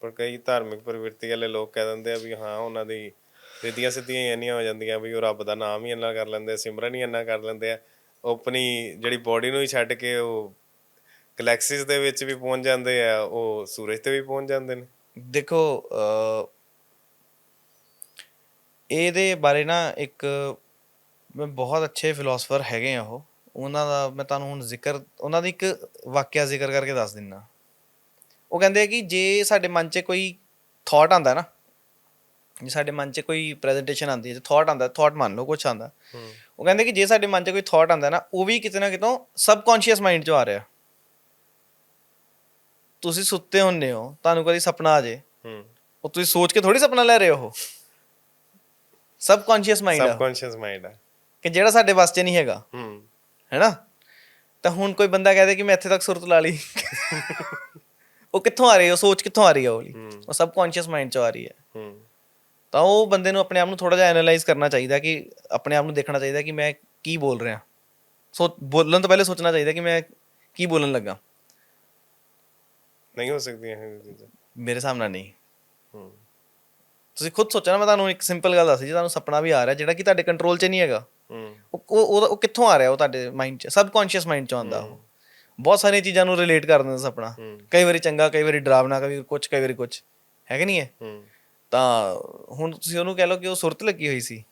ਪਰ ਕਈ ਧਾਰਮਿਕ ਪ੍ਰਵਿਰਤੀ ਵਾਲੇ ਲੋਕ ਕਹਿ ਦਿੰਦੇ ਆ ਵੀ ਹਾਂ ਉਹਨਾਂ ਦੀ ਰਿੱਧੀਆਂ ਸਿੱਧੀਆਂ ਹੀ ਇੰਨੀਆਂ ਹੋ ਜਾਂਦੀਆਂ ਵੀ ਉਹ ਰੱਬ ਦਾ ਨਾਮ ਹੀ ਇੰਨਾ ਕਰ ਲੈਂਦੇ ਆ ਸਿਮਰਨ ਹੀ ਇੰਨਾ ਕਰ ਲੈਂਦੇ ਆ। ਉਹ ਆਪਣੀ ਜਿਹੜੀ ਬੋਡੀ ਨੂੰ ਹੀ ਛੱਡ ਕੇ ਉਹ ਗੈਲੈਕਸੀਜ਼ ਦੇ ਵਿੱਚ ਵੀ ਪਹੁੰਚ ਜਾਂਦੇ ਆ ਉਹ ਸੂਰਜ ਤੇ ਵੀ ਪਹੁੰਚ ਜਾਂਦੇ ਨੇ। ਦੇਖੋ ਅ, ਇਹਦੇ ਬਾਰੇ ਨਾ ਇੱਕ ਮੈਂ ਬਹੁਤ ਅੱਛੇ ਫਿਲਾਸਫਰ ਹੈਗੇ ਆ ਉਹ। ਉਹਨਾਂ ਦਾ ਮੈਂ ਤੁਹਾਨੂੰ ਹੁਣ ਜ਼ਿਕਰ ਉਹਨਾਂ ਦੀ ਇੱਕ ਵਾਕਿਆ ਜ਼ਿਕਰ ਕਰਕੇ ਦੱਸ ਦਿੰਨਾ। ਉਹ ਕਹਿੰਦੇ ਆ ਕਿ ਜੇ ਸਾਡੇ ਮਨ 'ਚ ਕੋਈ ਥਾਟ ਆਂਦਾ ਨਾ ਜੇ ਸਾਡੇ ਮਨ 'ਚ ਕੋਈ ਪ੍ਰੈਜੈਂਟੇਸ਼ਨ ਆਂਦੀ ਹੈ ਜੇ ਥਾਟ ਆਂਦਾ ਥਾਟ ਮੰਨ ਲਓ ਕੁਝ ਆਂਦਾ ਉਹ ਕਹਿੰਦੇ ਕਿ ਜੇ ਸਾਡੇ ਮਨ 'ਚ ਕੋਈ ਥਾਟ ਆਂਦਾ ਨਾ ਉਹ ਵੀ ਕਿਤੇ ਨਾ ਕਿਤੋਂ ਸਬਕੌਂਸ਼ੀਅਸ ਮਾਈਂਡ 'ਚੋਂ ਆ ਰਿਹਾ। ਤੁਸੀਂ ਸੁੱਤੇ ਹੁੰਦੇ ਹੋ ਤੁਹਾਨੂੰ ਕਦੀ ਸੁਪਨਾ ਆ ਜੇ। ਉਹ ਤੁਸੀਂ ਸੋਚ ਕੇ ਥੋੜੀ ਸੁਪਨਾ ਲੈ ਰਹੇ ਹੋ ਸਬਕੌਂਸ਼ੀਅਸ ਮਾਈਂਡ ਆ ਸਬਕੌਂਸ਼ੀਅਸ ਮਾਈਂਡ ਆ। ਕਿ ਜਿਹੜਾ ਸਾਡੇ ਵਾਸ 'ਚ ਨਹੀਂ ਹੈਗਾ। ਹੂੰ। ਹੈਨਾ? ਤਾਂ ਹੁਣ ਕੋਈ ਬੰਦਾ ਕਹਦੇ ਕਿ ਮੈਂ ਇੱਥੇ ਤੱਕ ਸੁਰਤ ਲਾ ਲਈ। ਉਹ ਕਿੱਥੋਂ ਆ ਰਹੀ ਹੈ? ਉਹ ਸੋਚ ਕਿੱਥੋਂ ਆ ਰਹੀ ਹੈ ਉਹ ਵਾਲੀ। ਉਹ ਸਬਕੌਂਸ਼ੀਅਸ ਮਾਈਂਡ 'ਚੋਂ ਆ ਰਹੀ ਹੈ। ਹੂੰ। ਤਾਂ ਉਹ ਬੰਦੇ ਨੂੰ ਆਪਣੇ ਆਪ ਨੂੰ ਥੋੜਾ ਜਿਹਾ ਐਨਾਲਾਈਜ਼ ਕਰਨਾ ਚਾਹੀਦਾ ਕਿ ਆਪਣੇ ਆਪ ਨੂੰ ਦੇਖਣਾ ਚਾਹੀਦਾ ਕਿ ਮੈਂ ਕੀ ਬੋਲ ਰਿਹਾ। ਸੋ ਬੋਲਣ ਤੋਂ ਪਹਿਲੇ ਸੋਚਣਾ ਚਾਹੀਦਾ ਕਿ ਮੈਂ ਕੀ ਬੋਲਣ ਲੱਗਾ। ਨਹੀਂ ਹੋ ਸਕਦੀਆਂ ਇਹ ਚੀਜ਼ਾਂ। ਮੇਰੇ ਨਾਲ ਨਹੀਂ। ਹੂੰ। ਤੁਸੀਂ ਖੁਦ ਸੋਚੋ ਨਾ ਮੈਂ ਤੁਹਾਨੂੰ ਇੱਕ ਸਿੰਪਲ ਗੱਲ ਦੱਸੀ ਜੀ ਤੁਹਾਨੂੰ ਸੁਪਨਾ ਵੀ ਆ ਰਿਹਾ ਜਿਹੜਾ ਕਿ ਤੁਹਾਡੇ ਕੰਟਰੋਲ 'ਚ ਨਹੀਂ ਹੈਗਾ ਹੂੰ। ਉਹ ਉਹ ਕਿੱਥੋਂ ਆ ਰਿਹਾ ਉਹ ਤੁਹਾਡੇ ਮਾਈਂਡ 'ਚ? ਸਬਕੌਂਸ਼ੀਅਸ ਮਾਈਂਡ 'ਚੋਂ ਆਉਂਦਾ ਉਹ। ਬਹੁਤ ਸਾਰੀਆਂ ਚੀਜ਼ਾਂ ਨੂੰ ਰਿਲੇਟ ਕਰ ਦਿੰਦਾ ਸੁਪਨਾ। ਹੂੰ। ਕਈ ਵਾਰੀ ਚੰਗਾ ਕਈ ਵਾਰੀ ਡਰਾਵਨਾ ਕਈ ਵਾਰੀ ਕੁਝ ਕਈ ਵਾਰੀ ਕੁਝ ਹੈ ਕਿ ਨਹੀਂ ਹੈ? ਹੂੰ। ਤਾਂ ਹੁਣ ਤੁਸੀਂ ਉਹਨੂੰ ਕਹਿ ਲਓ ਕਿ ਉਹ ਸੁਰਤ ਲੱਗੀ ਹੋਈ ਸੀ।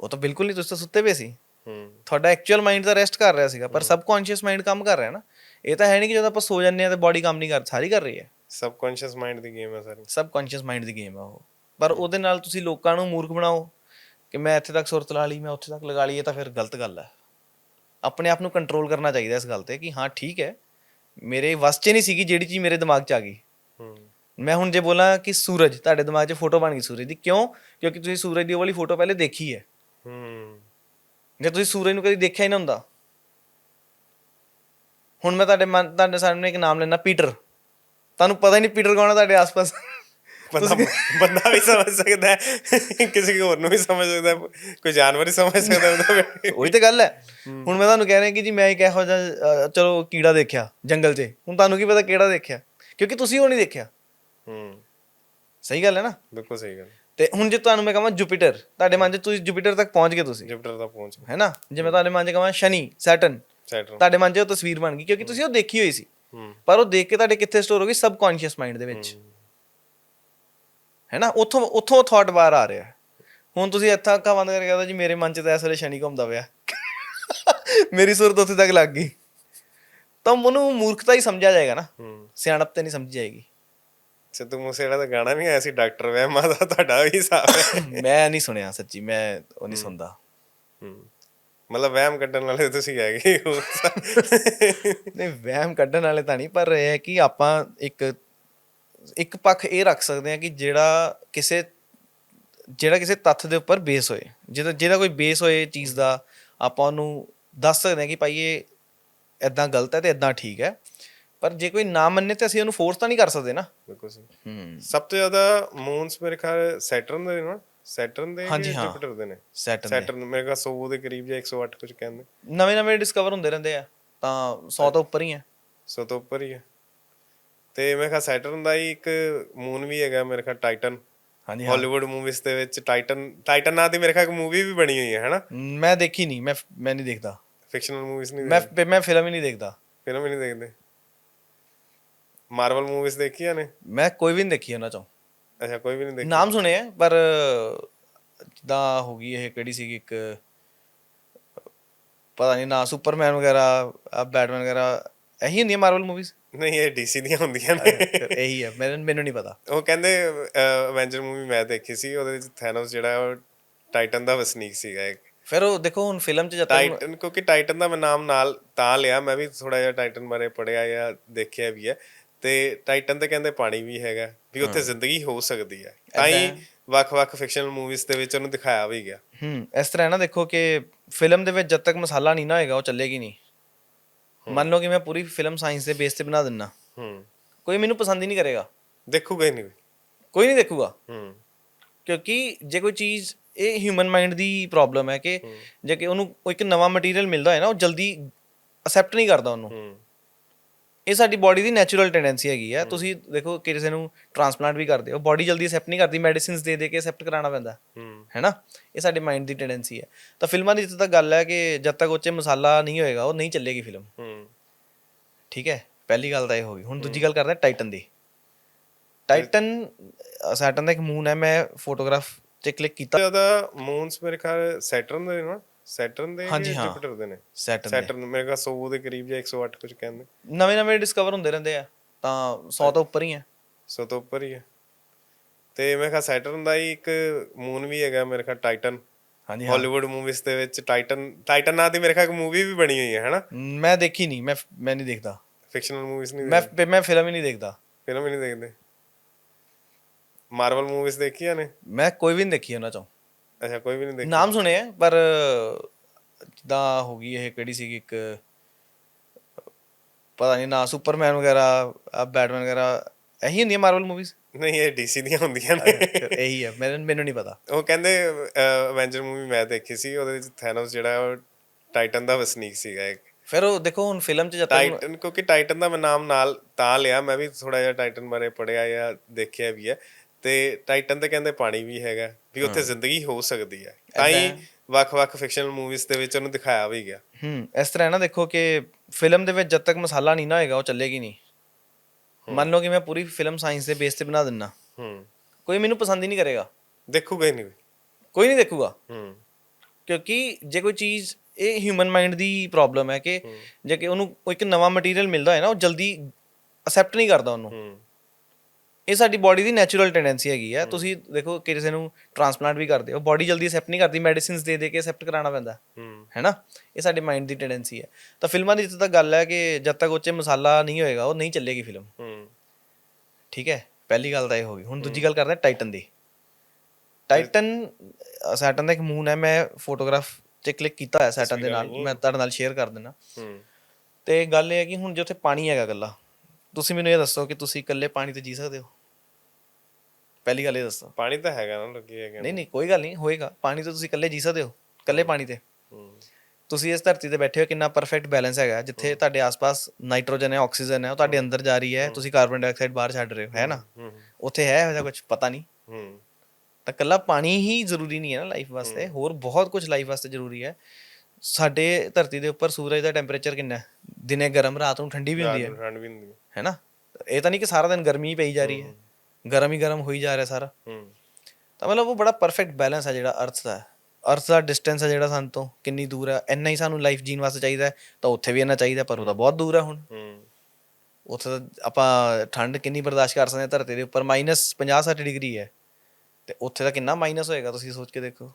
ਉਹ ਤਾਂ ਬਿਲਕੁਲ ਨਹੀਂ ਤੁਸੀਂ ਤਾਂ ਸੁੱਤੇ ਪਏ ਸੀ। ਹੂੰ। ਤੁਹਾਡਾ ਐਕਚੁਅਲ ਮਾਈਂਡ ਤਾਂ ਰੈਸਟ ਕਰ ਰਿਹਾ ਸੀਗਾ ਪਰ ਸਬਕੌਂਸ਼ੀਅਸ ਮਾਈਂਡ ਕੰਮ ਕਰ ਰਿਹਾ ਨਾ। ਇਹ ਤਾਂ ਹੈ ਨਹੀਂ ਕਿ ਜਦੋਂ ਆਪਾਂ ਸੋ ਜਾਂਦੇ ਆ ਤੇ ਬਾਡੀ ਕੰਮ ਨਹੀਂ ਕਰ ਸਾਰੀ ਕਰ ਰਹੀ ਹੈ। ਸਬਕੌਂਸ਼ੀਅਸ ਮਾਈਂਡ ਦੀ ਗੇਮ ਹੈ ਸਾਰੀ। ਸਬਕੌਂਸ਼ੀਅਸ ਮਾਈਂਡ ਦੀ ਗੇਮ ਆ ਉਹ। ਪਰ ਉਹਦੇ ਨਾਲ ਤੁਸੀਂ ਲੋਕਾਂ ਨੂੰ ਮੂਰਖ ਬਣਾਓ ਕਿ ਮੈਂ ਇੱਥੇ ਤੱਕ ਸੁਰਤ ਲਾ ਲਈ ਮੈਂ ਉੱਥੇ ਤੱਕ ਲਗਾ ਲਈ ਇਹ ਤਾਂ ਫਿਰ ਗਲਤ ਗੱਲ ਹੈ। ਆਪਣੇ ਆਪ ਨੂੰ ਕੰਟਰੋਲ ਕਰਨਾ ਚਾਹੀਦਾ ਇਸ ਗੱਲ ਤੇ ਕਿ ਹਾਂ ਠੀਕ ਹੈ ਮੇਰੇ ਵੱਸ 'ਚ ਨਹੀਂ ਸੀਗੀ ਜਿਹੜੀ ਚੀਜ਼ ਮੇਰੇ ਦਿਮਾਗ 'ਚ ਆ ਗਈ। ਹੂੰ। ਮੈਂ ਹੁਣ ਜੇ ਬੋਲਾਂ ਕਿ ਸੂਰਜ ਤੁਹਾਡੇ ਦਿਮਾਗ 'ਚ ਫੋਟੋ ਬਣ ਗਈ ਸੂਰਜ ਦੀ। ਕਿਉਂ? ਕਿਉਂਕਿ ਤੁਸੀਂ ਸੂਰਜ ਦੀ ਉਹ ਵਾਲੀ ਫੋਟੋ ਪਹਿਲੇ ਦੇਖੀ ਹੈ। ਹੂੰ। ਜੇ ਤੁਸੀਂ ਸੂਰਜ ਨੂੰ ਕਦੀ ਦੇਖਿਆ ਹੀ ਨਾ ਹੁੰਦਾ। ਹੁਣ ਮੈਂ ਤੁਹਾਡੇ ਮਨ ਤੁਹਾਡੇ ਸਾਹਮਣੇ ਇੱਕ ਨਾਮ ਲੈਣਾ ਪੀਟਰ। ਤੁਹਾਨੂੰ ਪਤਾ ਹੀ ਨਹੀਂ ਪੀਟਰ ਕੌਣ ਹੈ ਤੁਹਾਡੇ ਆਸ-ਪਾਸ। ਬੰਦਾ ਬੰਦਾ ਵੀ ਸਮਝ ਸਕਦਾ ਹੈ ਕਿਸੇ ਹੋਰ ਨੂੰ ਵੀ ਸਮਝ ਸਕਦਾ ਹੈ, ਕੋਈ ਜਾਨਵਰ ਹੀ ਸਮਝ ਸਕਦਾ ਉਹਦਾ ਉਹੀ ਤੇ ਗੱਲ ਹੈ। ਹੁਣ ਮੈਂ ਤੁਹਾਨੂੰ ਕਹਿ ਰਿਹਾ ਕਿ ਜੀ ਮੈਂ ਇੱਕ ਇਹੋ ਜਿਹਾ ਚਲੋ ਕੀੜਾ ਦੇਖਿਆ ਜੰਗਲ 'ਚ। ਹੁਣ ਤੁਹਾਨੂੰ ਕੀ ਪਤਾ ਕਿਹੜਾ ਦੇਖਿਆ? ਕਿਉਂਕਿ ਤੁਸੀਂ ਉਹ ਨਹੀਂ ਦੇਖਿਆ। ਹੂੰ। ਸਹੀ ਗੱਲ ਹੈ ਨਾ? ਬਿਲਕੁਲ ਸਹੀ ਗੱਲ। ਤੇ ਹੁਣ ਜੇ ਤੁਹਾਨੂੰ ਮੈਂ ਕਹਾਂ ਜੁਪੀਟਰ ਤੁਹਾਡੇ ਮਨ 'ਚ ਤੁਸੀਂ ਜੁਪੀਟਰ ਤੱਕ ਪਹੁੰਚ ਗਏ ਤੁਸੀਂ। ਜੁਪਟਰ ਦਾ ਪਹੁੰਚ ਹੈ ਨਾ? ਜੇ ਮੈਂ ਤੁਹਾਡੇ ਮਨ 'ਚ ਕਹਾਂ ਸ਼ਨੀ ਸੈਟਰਨ ਸੈਟਰਨ। ਤੁਹਾਡੇ ਮਨ 'ਚ ਉਹ ਤਸਵੀਰ ਬਣ ਗਈ ਕਿਉਂਕਿ ਤੁਸੀਂ ਉਹ ਦੇਖੀ ਹੋਈ ਸੀ। ਹੂੰ। ਪਰ ਉਹ ਦੇਖ ਕੇ ਤੁਹਾਡੇ ਕਿੱਥੇ ਸਟੋਰ ਹੋ ਗਈ? ਸਬਕੌਂਸ਼ੀਅਸ ਮਾਈਂਡ ਦੇ ਵਿੱਚ। ਹੈ ਨਾ? ਉੱਥੋਂ ਉੱਥੋਂ ਥਾਟ ਬਾਹਰ ਆ ਰਿਹਾ। ਹੁਣ ਤੁਸੀਂ ਇੱਥਾਂ ਅੱਖਾਂ ਬੰਦ ਕਰਕੇ ਕਹਦਾ ਜੀ ਮੇਰੇ ਮਨ 'ਚ ਤਾਂ ਇਸ ਵੇਲੇ ਸ਼ਨੀ ਘੁੰਮਦਾ ਪਿਆ। ਮੇਰੀ ਸੁਰਤ ਉੱਥੇ ਤੱਕ ਲੱਗ ਗਈ। ਤਾਂ ਮਨੂੰ ਮੂਰਖਤਾ ਹੀ ਸਮਝਿਆ ਜਾਏਗਾ ਨਾ। ਸਿਆਣਪ ਤੇ ਨਹੀਂ ਸਮਝੀ ਜਾਏਗੀ। ਸਿੱਧੂ ਮੂਸੇਵਾਲਾ ਦਾ ਗਾਣਾ ਵੀ ਆਇਆ ਸੀ ਡਾਕਟਰ ਵਹਿਮਾ ਦਾ ਤੁਹਾਡਾ ਵੀ ਹਿਸਾਬ ਹੈ। ਮੈਂ ਨਹੀਂ ਸੁਣਿਆ ਸੱਚੀ ਮੈਂ ਉਹ ਨਹੀਂ ਸੁਣਦਾ। ਮਤਲਬ ਵਹਿਮ ਕੱਢਣ ਵਾਲੇ ਤੁਸੀਂ ਹੈਗੇ ਹੋ। ਨਹੀਂ ਵਹਿਮ ਕੱਢਣ ਵਾਲੇ ਤਾਂ ਨਹੀਂ ਪਰ ਇਹ ਹੈ ਕਿ ਆਪਾਂ ਇੱਕ ਇੱਕ ਪੱਖ ਇਹ ਰੱਖ ਸਕਦੇ ਹਾਂ ਕਿ ਜਿਹੜਾ ਕਿਸੇ ਜਿਹੜਾ ਕਿਸੇ ਤੱਥ ਦੇ ਉੱਪਰ ਬੇਸ ਹੋਏ। ਜਿਹਦਾ ਜਿਹਦਾ ਕੋਈ ਬੇਸ ਹੋਏ ਚੀਜ਼ ਦਾ ਆਪਾਂ ਉਹਨੂੰ ਦੱਸ ਸਕਦੇ ਹਾਂ ਕਿ ਭਾਈ ਇਹ ਇਦਾਂ ਗਲਤ ਹੈ ਤੇ ਇਦਾਂ ਠੀਕ ਹੈ। ਪਰ ਜੇ ਕੋਈ ਨਾ ਮੰਨੇ ਤੇ ਅਸੀਂ ਉਹਨੂੰ ਫੋਰਸ ਤਾਂ ਨਹੀਂ ਕਰ ਸਕਦੇ ਨਾ। ਬਿਲਕੁਲ ਸਹੀ। ਹੂੰ। ਸਭ ਤੋਂ ਜ਼ਿਆਦਾ ਮੂਨਸ ਮੇਰੇ ਖਿਆਲ ਸੈਟਰਨ ਦੇ ਨੇ ਸੈਟਰਨ ਦੇ ਹਾਂਜੀ, ਹਾਂ। ਜੁਪੀਟਰ ਦੇ ਨੇ? ਸੈਟਰਨ ਸੈਟਰਨ ਮੇਰੇ ਖਿਆਲ 100 ਦੇ ਕਰੀਬ ਜਾਂ 108 ਕੁਝ ਕਹਿੰਦੇ। ਨਵੇਂ ਨਵੇਂ ਡਿਸਕਵਰ ਹੁੰਦੇ ਰਹਿੰਦੇ ਆ ਤਾਂ 100 ਤੋਂ ਉੱਪਰ ਹੀ ਹੈ। 100 ਤੋਂ ਉੱਪਰ ਹੀ ਹੈ। ਤੇ ਮੇਰੇ ਖਿਆਲ ਸੈਟਰਨ ਦਾ ਹੀ ਇੱਕ ਮੂਨ ਵੀ ਹੈਗਾ ਮੇਰੇ ਖਿਆਲ ਟਾਈਟਨ ਹਾਂਜੀ ਹਾਲੀਵੁੱਡ ਮੂਵੀਜ਼ ਦੇ ਵਿੱਚ ਟਾਈਟਨ ਟਾਈਟਨ ਨਾਂ ਦੀ ਮੇਰੇ ਖਿਆਲ ਇੱਕ ਮੂਵੀ ਵੀ ਬਣੀ ਹੋਈ ਹੈ ਹਨਾ? ਮੈਂ ਦੇਖੀ ਨਹੀਂ ਮੈਂ ਮੈਂ ਨਹੀਂ ਦੇਖਦਾ। ਫਿਕਸ਼ਨਲ ਮੂਵੀਜ਼ ਨਹੀਂ ਮੈਂ ਮੈਂ ਫਿਲਮ ਹੀ ਨਹੀਂ ਦੇਖਦਾ। ਫਿਲਮ ਹੀ ਨਹੀਂ ਦੇਖਦੇ? ਮਾਰਵਲ ਮੂਵੀਜ਼ ਦੇਖੀਆਂ ਨੇ? ਮੈਂ ਕੋਈ ਵੀ ਨਹੀਂ ਦੇਖੀ ਉਹਨਾਂ ਚੋਂ। ਅੱਛਾ ਕੋਈ ਵੀ ਨਹੀਂ ਦੇਖੀ। ਨਾਮ ਸੁਣੇ ਆ ਪਰ ਜਿੱਦਾਂ ਹੋ ਗਈ ਇਹ ਕਿਹੜੀ ਸੀਗੀ ਇੱਕ ਪਤਾ ਨਹੀਂ ਨਾ ਸੁਪਰਮੈਨ ਵਗੈਰਾ ਆ ਬੈਟਮੈਨ ਵਗੈਰਾ ਇਹੀ ਹੁੰਦੀਆਂ ਮਾਰਵਲ ਮੂਵੀਜ਼ ਨਹੀਂ ਇਹ ਡੀਸੀ ਦੀਆਂ ਹੁੰਦੀਆਂ ਨੇ। ਇਹੀ ਹੈ ਮੈਨੂੰ ਮੈਨੂੰ ਨਹੀਂ ਪਤਾ। ਉਹ ਕਹਿੰਦੇ ਅਵੈਂਜਰ ਮੂਵੀ ਮੈਂ ਦੇਖੀ ਸੀ ਉਹਦੇ ਵਿੱਚ ਥੈਨੋਸ ਜਿਹੜਾ ਉਹ ਟਾਈਟਨ ਦਾ ਵਸਨੀਕ ਸੀਗਾ ਇੱਕ। ਫਿਰ ਉਹ ਦੇਖੋ ਹੁਣ ਫਿਲਮ 'ਚ ਜਦ ਟਾਈਟਨ ਕਿਉਂਕਿ ਟਾਈਟਨ ਦਾ ਮੈਂ ਨਾਮ ਨਾਲ ਤਾਂ ਲਿਆ ਮੈਂ ਵੀ ਥੋੜਾ ਜਿਹਾ ਟਾਈਟਨ ਬਾਰੇ ਪੜਿਆ ਜਾਂ ਦੇਖਿਆ ਵੀ ਹੈ ਤੇ ਟਾਈਟਨ ਤੇ ਕਹਿੰਦੇ ਪਾਣੀ ਵੀ ਹੈਗਾ ਵੀ ਉੱਥੇ ਜ਼ਿੰਦਗੀ ਹੋ ਸਕਦੀ ਹੈ ਤਾਂ ਹੀ ਵੱਖ-ਵੱਖ ਫਿਕਸ਼ਨਲ ਮੂਵੀਜ਼ ਦੇ ਵਿੱਚ ਉਹਨੂੰ ਦਿਖਾਇਆ ਵੀ ਗਿਆ। ਹੂੰ ਇਸ ਤਰ੍ਹਾਂ ਨਾ ਦੇਖੋ ਕਿ ਫਿਲਮ ਦੇ ਵਿੱਚ ਜਦ ਤੱਕ ਮਸਾਲਾ ਨਹੀਂ ਨਾ ਹੋਏਗਾ ਉਹ ਚੱਲੇਗੀ ਨਹੀਂ। ਮੰਨ ਲਓ ਕਿ ਮੈਂ ਪੂਰੀ ਫਿਲਮ ਸਾਇੰਸ ਦੇ ਬੇਸ ਤੇ ਬਣਾ ਦਿੰਨਾ। ਹੂੰ। ਕੋਈ ਮੈਨੂੰ ਪਸੰਦ ਹੀ ਨਹੀਂ ਕਰੇਗਾ। ਦੇਖੂਗਾ ਹੀ ਨਹੀਂ ਕੋਈ। ਨਹੀਂ ਦੇਖੂਗਾ। ਹੂੰ। ਕਿਉਂਕਿ ਜੇ ਕੋਈ ਚੀਜ਼ ਇਹ ਹਿਊਮਨ ਮਾਈਂਡ ਦੀ ਪ੍ਰੋਬਲਮ ਹੈ ਕਿ ਜੇ ਕਿ ਉਹਨੂੰ ਇੱਕ ਨਵਾਂ ਮਟੀਰੀਅਲ ਮਿਲਦਾ ਹੈ ਨਾ ਉਹ ਜਲਦੀ ਅਸੈਪਟ ਨਹੀਂ ਕਰਦਾ ਉਹਨੂੰ। ਹੂੰ। ਇਹ ਸਾਡੀ ਬਾਡੀ ਦੀ ਨੈਚੁਰਲ ਟੈਂਡੈਂਸੀ ਹੈਗੀ ਆ। ਤੁਸੀਂ ਦੇਖੋ ਕਿਸੇ ਨੂੰ ਟ੍ਰਾਂਸਪਲਾਂਟ ਵੀ ਕਰਦੇ ਹੋ ਬਾਡੀ ਜਲਦੀ ਅਸੈਪਟ ਨਹੀਂ ਕਰਦੀ ਮੈਡੀਸਿਨਸ ਦੇ ਦੇ ਕੇ ਅਸੈਪਟ ਕਰਾਉਣਾ ਪੈਂਦਾ। ਹੂੰ। ਹੈਨਾ ਇਹ ਸਾਡੇ ਮਾਈਂਡ ਦੀ ਟੈਂਡੈਂਸੀ ਹੈ। ਤਾਂ ਫਿਲਮਾਂ ਦੀ ਜਿੱਥੇ ਤੱਕ ਗੱਲ ਹੈ ਕਿ ਜਦ ਤੱਕ ਉਹ 'ਚ ਮਸਾਲਾ ਨਹੀਂ ਹੋਏਗਾ ਉਹ ਨਹੀਂ ਚੱਲੇਗੀ ਫਿਲਮ ਹੂੰ। ਠੀਕ ਹੈ ਪਹਿਲੀ ਗੱਲ ਤਾਂ ਇਹ ਹੋ ਗਈ। ਹੁਣ ਦੂਜੀ ਗੱਲ ਕਰਦੇ ਹਾਂ ਟਾਈਟਨ ਦੀ ਟਾਈਟਨ ਸੈਟਨ ਦਾ ਇੱਕ ਮੂਨ ਹੈ ਮੈਂ ਫੋਟੋਗ੍ਰਾਫ 'ਚ ਕਲਿੱਕ ਕੀਤਾ। ਜ਼ਿਆਦਾ ਮੂਨਸ ਮੇਰੇ ਖਿਆਲ ਸੈਟਰਨ ਦੇ ਨਾ ਸੈਟਰਨ ਦੇ ਹਾਂਜੀ, ਹਾਂ। ਜੁਪੀਟਰ ਦੇ ਨੇ? ਸੈਟਨ ਦੇ। ਸੈਟਰਨ ਮੇਰੇ ਖਿਆਲ 100 ਦੇ ਕਰੀਬ ਜਾਂ 108 ਕੁਝ ਕਹਿੰਦੇ। ਨਵੇਂ ਨਵੇਂ ਡਿਸਕਵਰ ਹੁੰਦੇ ਰਹਿੰਦੇ ਆ ਤਾਂ 100 ਤੋਂ ਉੱਪਰ ਹੀ ਹੈ 100 ਤੋਂ ਉੱਪਰ ਹੀ ਹੈ ਤੇ ਮੇਰੇ ਖਿਆਲ ਸੈਟਰਨ ਦਾ ਹੀ ਇੱਕ ਮੂਨ ਵੀ ਹੈਗਾ ਮੇਰੇ ਖਿਆਲ ਟਾਈਟਨ ਹਾਂਜੀ ਹਾਲੀਵੁੱਡ ਮੂਵੀਜ਼ ਦੇ ਵਿੱਚ ਟਾਈਟਨ ਟਾਈਟਨ ਨਾਂ ਦੀ ਮੇਰੇ ਖਿਆਲ ਇੱਕ ਮੂਵੀ ਵੀ ਬਣੀ ਹੋਈ ਹੈ ਹਨਾ? ਮੈਂ ਦੇਖੀ ਨਹੀਂ ਮੈਂ ਮੈਂ ਨਹੀਂ ਦੇਖਦਾ। ਫਿਕਸ਼ਨਲ ਮੂਵੀਜ਼ ਨਹੀਂ ਮੈਂ ਮੈਂ ਫਿਲਮ ਹੀ ਨਹੀਂ ਦੇਖਦਾ। ਫਿਲਮ ਹੀ ਨਹੀਂ ਦੇਖਦੇ? ਮਾਰਵਲ ਮੂਵੀਜ਼ ਦੇਖੀਆਂ ਨੇ? ਮੈਂ ਕੋਈ ਵੀ ਨਹੀਂ ਦੇਖੀ ਉਹਨਾਂ ਚੋਂ। ਅੱਛਾ ਕੋਈ ਵੀ ਨਹੀਂ ਦੇਖੀ। ਨਾਮ ਸੁਣੇ ਆ ਪਰ ਜਿੱਦਾਂ ਹੋ ਗਈ ਇਹ ਕਿਹੜੀ ਸੀਗੀ ਇੱਕ ਪਤਾ ਨਹੀਂ ਨਾ ਸੁਪਰਮੈਨ ਵਗੈਰਾ ਆ ਬੈਟਮੈਨ ਵਗੈਰਾ ਇਹੀ ਹੁੰਦੀਆਂ ਮਾਰਵਲ ਮੂਵੀਜ਼ ਨਹੀਂ ਇਹ ਡੀਸੀ ਦੀਆਂ ਹੁੰਦੀਆਂ ਨੇ। ਇਹੀ ਹੈ ਮੈਨੂੰ ਮੈਨੂੰ ਨਹੀਂ ਪਤਾ। ਉਹ ਕਹਿੰਦੇ ਅਵੈਂਜਰ ਮੂਵੀ ਮੈਂ ਦੇਖੀ ਸੀ ਉਹਦੇ ਵਿੱਚ ਥੈਨੋਸ ਜਿਹੜਾ ਉਹ ਟਾਈਟਨ ਦਾ ਵਸਨੀਕ ਸੀਗਾ ਇੱਕ। ਫਿਰ ਉਹ ਦੇਖੋ ਹੁਣ ਫਿਲਮ 'ਚ ਜਦ ਟਾਈਟਨ ਕਿਉਂਕਿ ਟਾਈਟਨ ਦਾ ਮੈਂ ਨਾਮ ਨਾਲ ਤਾਂ ਲਿਆ ਮੈਂ ਵੀ ਥੋੜਾ ਜਿਹਾ ਟਾਈਟਨ ਬਾਰੇ ਪੜਿਆ ਜਾਂ ਦੇਖਿਆ ਵੀ ਹੈ ਤੇ ਟਾਈਟਨ ਤੇ ਕਹਿੰਦੇ ਪਾਣੀ ਵੀ ਹੈਗਾ ਵੀ ਉੱਥੇ ਜ਼ਿੰਦਗੀ ਹੋ ਸਕਦੀ ਹੈ ਤਾਂ ਹੀ ਵੱਖ-ਵੱਖ ਫਿਕਸ਼ਨਲ ਮੂਵੀਜ਼ ਦੇ ਵਿੱਚ ਉਹਨੂੰ ਦਿਖਾਇਆ ਵੀ ਗਿਆ। ਹੂੰ ਇਸ ਤਰ੍ਹਾਂ ਨਾ ਦੇਖੋ ਕਿ ਫਿਲਮ ਦੇ ਵਿੱਚ ਜਦ ਤੱਕ ਮਸਾਲਾ ਨਹੀਂ ਨਾ ਹੋਏਗਾ ਉਹ ਚੱਲੇਗੀ ਨਹੀਂ। ਮੰਨ ਲਓ ਕਿ ਮੈਂ ਪੂਰੀ ਫਿਲਮ ਸਾਇੰਸ ਦੇ ਬੇਸ ਤੇ ਬਣਾ ਦਿੰਨਾ। ਹੂੰ। ਕੋਈ ਮੈਨੂੰ ਪਸੰਦ ਹੀ ਨਹੀਂ ਕਰੇਗਾ। ਦੇਖੂਗਾ ਹੀ ਨਹੀਂ। ਕੋਈ ਨਹੀਂ ਦੇਖੂਗਾ। ਹੂੰ। ਕਿਉਂਕਿ ਜੇ ਕੋਈ ਚੀਜ਼ ਇਹ ਹਿਊਮਨ ਮਾਈਂਡ ਦੀ ਪ੍ਰੋਬਲਮ ਹੈ ਕਿ ਜੇ ਕਿ ਉਹਨੂੰ ਇੱਕ ਨਵਾਂ ਮਟੀਰੀਅਲ ਮਿਲਦਾ ਹੈ ਨਾ ਉਹ ਜਲਦੀ ਅਸੈਪਟ ਨਹੀਂ ਕਰਦਾ ਉਹਨੂੰ। ਹੂੰ। ਇਹ ਸਾਡੀ ਬਾਡੀ ਦੀ ਨੈਚੁਰਲ ਟੈਂਡੈਂਸੀ ਹੈਗੀ ਆ। ਤੁਸੀਂ ਦੇਖੋ ਕਿਸੇ ਨੂੰ ਟ੍ਰਾਂਸਪਲਾਂਟ ਵੀ ਕਰਦੇ ਹੋ ਬਾਡੀ ਜਲਦੀ ਅਸੈਪਟ ਨਹੀਂ ਕਰਦੀ ਮੈਡੀਸਿਨਸ ਦੇ ਦੇ ਕੇ ਅਸੈਪਟ ਕਰਾਉਣਾ ਪੈਂਦਾ ਹੂੰ। ਹੈਨਾ? ਇਹ ਸਾਡੇ ਮਾਈਂਡ ਦੀ ਟੈਂਡੈਂਸੀ ਹੈ ਤਾਂ ਫਿਲਮਾਂ ਦੀ ਜਿੱਥੇ ਤੱਕ ਗੱਲ ਹੈ ਕਿ ਜਦ ਤੱਕ ਉਹ 'ਚ ਮਸਾਲਾ ਨਹੀਂ ਹੋਏਗਾ ਉਹ ਨਹੀਂ ਚੱਲੇਗੀ ਫਿਲਮ ਹੂੰ। ਠੀਕ ਹੈ? ਪਹਿਲੀ ਗੱਲ ਤਾਂ ਇਹ ਹੋ ਗਈ। ਹੁਣ ਦੂਜੀ ਗੱਲ ਕਰਦੇ ਹਾਂ ਟਾਈਟਨ ਦੀ। ਟਾਈਟਨ ਸੈਟਨ ਦਾ ਇੱਕ ਮੂਨ ਹੈ ਮੈਂ ਫੋਟੋਗ੍ਰਾਫ 'ਚ ਕਲਿੱਕ ਕੀਤਾ ਹੋਇਆ ਸੈਟਨ ਦੇ ਨਾਲ। ਮੈਂ ਤੁਹਾਡੇ ਨਾਲ ਸ਼ੇਅਰ ਕਰ ਦਿੰਦਾ। ਹੂੰ। ਤੇ ਗੱਲ ਇਹ ਹੈ ਕਿ ਹੁਣ ਜੇ ਉੱਥੇ ਪਾਣੀ ਹੈਗਾ ਇਕੱਲਾ ਤੁਸੀਂ ਮੈਨੂੰ ਇਹ ਦੱਸੋ ਕਿ ਤੁਸੀਂ ਇਕੱਲੇ ਪਾਣੀ ਤੇ ਜੀ ਸਕਦੇ ਹੋ? ਪਹਿਲੀ ਗੱਲ ਇਹ ਦੱਸੋ। ਪਾਣੀ ਤਾਂ ਹੈਗਾ ਨਾ ਲੱਗੀ ਹੈਗਾ ਨਹੀਂ ਨਹੀਂ ਕੋਈ ਗੱਲ ਨਹੀਂ ਹੋਏਗਾ। ਪਾਣੀ ਤੇ ਤੁਸੀਂ ਇਕੱਲੇ ਜੀ ਸਕਦੇ ਹੋ ਇਕੱਲੇ ਪਾਣੀ ਤੇ। ਤੁਸੀਂ ਇਸ ਧਰਤੀ ਤੇ ਬੈਠੇ ਹੋ ਕਿੰਨਾ ਪਰਫੈਕਟ ਬੈਲੈਂਸ ਹੈਗਾ। ਜਿੱਥੇ ਤੁਹਾਡੇ ਆਸ-ਪਾਸ ਨਾਈਟ੍ਰੋਜਨ ਹੈ ਆਕਸੀਜਨ ਹੈ ਉਹ ਤੁਹਾਡੇ ਅੰਦਰ ਜਾ ਰਹੀ ਹੈ ਤੁਸੀਂ ਕਾਰਬਨ ਡਾਈਆਕਸਾਈਡ ਬਾਹਰ ਛੱਡ ਰਹੇ ਹੋ ਹੈ ਨਾ? ਉੱਥੇ ਹੈ ਇਹੋ ਕੁਝ ਪਤਾ ਨਹੀਂ। ਤਾਂ ਕੱਲਾ ਪਾਣੀ ਹੀ ਜ਼ਰੂਰੀ ਨਹੀਂ ਹੈ ਨਾ ਲਾਈਫ ਵਾਸਤੇ। ਹੋਰ ਬਹੁਤ ਕੁਝ ਲਾਈਫ ਵਾਸਤੇ ਜ਼ਰੂਰੀ ਹੈ। ਸਾਡੇ ਧਰਤੀ ਦੇ ਉੱਪਰ ਸੂਰਜ ਦਾ ਟੈਂਪਰੇਚਰ ਕਿੰਨਾ ਹੈ? ਦਿਨੇ ਗਰਮ ਰਾਤ ਨੂੰ ਠੰਡੀ ਵੀ ਹੁੰਦੀ ਹੈ। ਠੰਡ ਵੀ ਹੁੰਦੀ ਹੈ। ਹੈ ਨਾ? ਇਹ ਤਾਂ ਨਹੀਂ ਕਿ ਸਾਰਾ ਦਿਨ ਗਰਮੀ ਹੀ ਪਈ ਜਾ ਰਹੀ ਹੈ। ਗਰਮ ਹੀ ਗਰਮ ਹੋਈ ਜਾ ਰਿਹਾ ਸਾਰਾ। ਹੂੰ। ਤਾਂ ਮਤਲਬ ਉਹ ਬੜਾ ਪਰਫੈਕਟ ਬੈਲੈਂਸ ਹੈ ਜਿਹੜਾ ਅਰਥ ਦਾ। ਅਰਥ ਦਾ ਡਿਸਟੈਂਸ ਹੈ ਜਿਹੜਾ ਸਾਨੂੰ ਤੋਂ ਕਿੰਨੀ ਦੂਰ ਹੈ ਇੰਨਾ ਹੀ ਸਾਨੂੰ ਲਾਈਫ ਜੀਣ ਵਾਸਤੇ ਚਾਹੀਦਾ ਤਾਂ ਉੱਥੇ ਵੀ ਇੰਨਾ ਚਾਹੀਦਾ ਪਰ ਉਹ ਤਾਂ ਬਹੁਤ ਦੂਰ ਹੈ ਹੁਣ। ਹੂੰ। ਉੱਥੇ ਤਾਂ ਆਪਾਂ ਠੰਡ ਕਿੰਨੀ ਬਰਦਾਸ਼ਤ ਕਰ ਸਕਦੇ ਹਾਂ ਧਰਤੀ ਦੇ ਉੱਪਰ। -50 60 ਡਿਗਰੀ ਹੈ। ਤੇ ਉੱਥੇ ਤਾਂ ਕਿੰਨਾ ਮਾਈਨਸ ਹੋਏਗਾ ਤੁਸੀਂ ਸੋਚ ਕੇ ਦੇਖੋ।